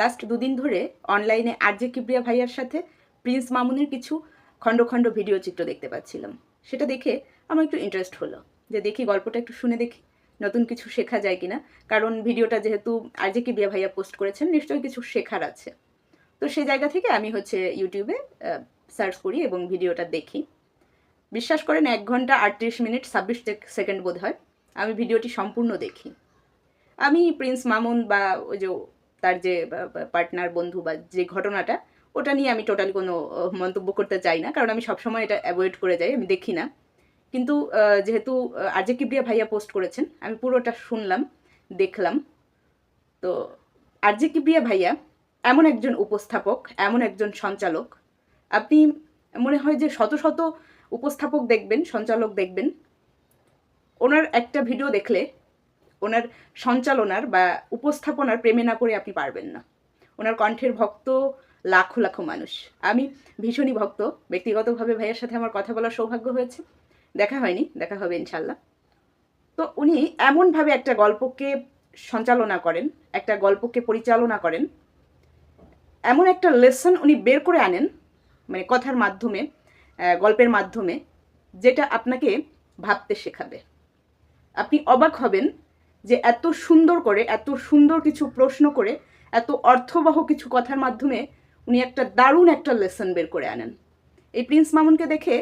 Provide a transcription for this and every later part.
Last দুদিন ধরে অনলাইনে আরজে কিবরিয়া ভাইয়ার সাথে প্রিন্স মামুনের কিছু খণ্ড খণ্ড ভিডিও চিত্র দেখতে পাচ্ছিলাম। সেটা দেখে আমার একটু ইন্টারেস্ট হলো যে দেখি গল্পটা একটু শুনে দেখি, নতুন কিছু শেখা যায় কিনা? কারণ ভিডিওটা যেহেতু আরজে কিবরিয়া ভাইয়া পোস্ট করেছেন, নিশ্চয়ই কিছু শেখার আছে। তো সেই জায়গা থেকে আমি হচ্ছে ইউটিউবে সার্চ করি এবং ভিডিওটা দেখি। বিশ্বাস করেন, এক ঘণ্টা আটত্রিশ মিনিট, ছাব্বিশ সেকেন্ড বোধ হয় আমি ভিডিওটি সম্পূর্ণ দেখি। আমি প্রিন্স মামুন বা ওই যে তার যে পার্টনার বন্ধু বা যে ঘটনাটা, ওটা নিয়ে আমি টোটালি কোনো মন্তব্য করতে চাই না। কারণ আমি সবসময় এটা অ্যাভয়েড করে যাই, আমি দেখি না। কিন্তু যেহেতু আজে কিবরিয়া ভাইয়া পোস্ট করেছেন, আমি পুরোটা শুনলাম, দেখলাম। তো আরজে কিবরিয়া ভাইয়া এমন একজন উপস্থাপক, এমন একজন সঞ্চালক। আপনি মনে হয় যে শত শত উপস্থাপক দেখবেন, সঞ্চালক দেখবেন। ওনার একটা ভিডিও দেখলে ওনার সঞ্চালনার বা উপস্থাপনার প্রেমে না পড়ে আপনি পারবেন না। ওনার কণ্ঠের ভক্ত লাখো লাখো মানুষ। আমি ভীষণই ভক্ত। ব্যক্তিগতভাবে ভাইয়ের সাথে আমার কথা বলার সৌভাগ্য হয়েছে। দেখা হয়নি, দেখা হবে ইনশাল্লাহ তো উনি এমনভাবে একটা গল্পকে সঞ্চালনা করেন, একটা গল্পকে পরিচালনা করেন। এমন একটা লেসন উনি বের করে আনেন মানে কথার মাধ্যমে গল্পের মাধ্যমে, যেটা আপনাকে ভাবতে শেখাবে। আপনি অবাক হবেন যে এত সুন্দর করে, এত সুন্দর কিছু প্রশ্ন করে, এত অর্থবহ কিছু কথার মাধ্যমে উনি একটা দারুণ একটা লেসন বের করে আনেন। এই প্রিন্স মামুনকে দেখে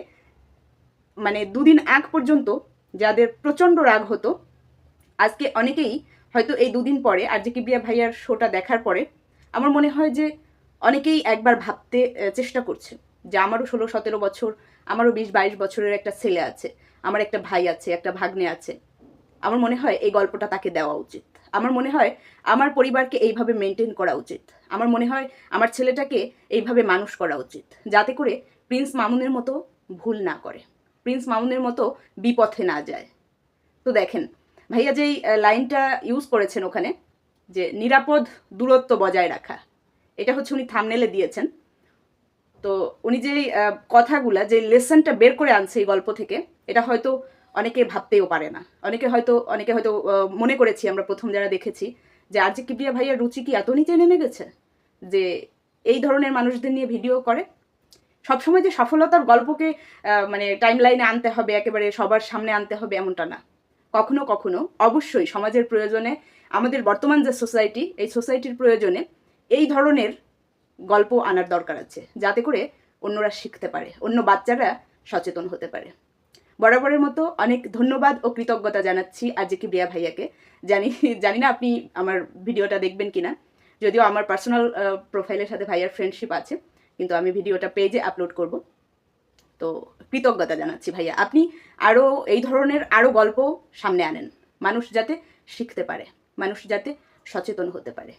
মানে দুদিন আগ পর্যন্ত যাদের প্রচণ্ড রাগ হতো, আজকে অনেকেই হয়তো এই দুদিন পরে আর যে কিবরিয়া ভাইয়ার শোটা দেখার পরে, আমার মনে হয় যে অনেকেই একবার ভাবতে চেষ্টা করছে যে আমারও ষোলো, সতেরো বছর, আমারও বিশ, বাইশ বছরের একটা ছেলে আছে, আমার একটা ভাই আছে, একটা ভাগ্নে আছে। আমার মনে হয় এই গল্পটা তাকে দেওয়া উচিত। আমার মনে হয় আমার পরিবারকে এইভাবে মেনটেন করা উচিত। আমার মনে হয় আমার ছেলেটাকে এইভাবে মানুষ করা উচিত যাতে করে প্রিন্স মামুনের মতো ভুল না করে প্রিন্স মামুনের মতো বিপথে না যায়। তো দেখেন ভাইয়া যেই লাইনটা ইউজ করেছেন ওখানে যে নিরাপদ দূরত্ব বজায় রাখা এটা হচ্ছে উনি থামনেলে দিয়েছেন। তো উনি যে আহ, কথাগুলা যে লেসনটা বের করে আনছে এই গল্প থেকে এটা হয়তো অনেকে ভাবতেও পারে না। অনেকে হয়তো অনেকে হয়তো মনে করেছি আমরা প্রথম যারা দেখেছি যে আর যে কিবরিয়া ভাইয়ার রুচি কি এত নিচে নেমে গেছে? যে এই ধরনের মানুষদের নিয়ে ভিডিও করে। সবসময় যে সফলতার গল্পকে মানে টাইম লাইনে আনতে হবে, একেবারে সবার সামনে আনতে হবে এমনটা না। কখনো কখনো অবশ্যই সমাজের প্রয়োজনে আমাদের বর্তমান যে সোসাইটি এই সোসাইটির প্রয়োজনে এই ধরনের গল্প আনার দরকার আছে, যাতে করে অন্যরা শিখতে পারে, অন্য বাচ্চারা সচেতন হতে পারে। বরাবরের মতো অনেক ধন্যবাদ ও কৃতজ্ঞতা জানাচ্ছি আজকে কি বিয়া ভাইয়াকে। জানি জানি না আপনি আমার ভিডিওটা দেখবেন কিনা, যদিও আমার পার্সোনাল প্রোফাইলের সাথে ভাইয়ার ফ্রেন্ডশিপ আছে, কিন্তু আমি ভিডিওটা পেজে আপলোড করব। তো কৃতজ্ঞতা জানাচ্ছি ভাইয়া। আপনি আরও এই ধরনের আরও গল্প সামনে আনেন, মানুষ যাতে শিখতে পারে, মানুষ যাতে সচেতন হতে পারে।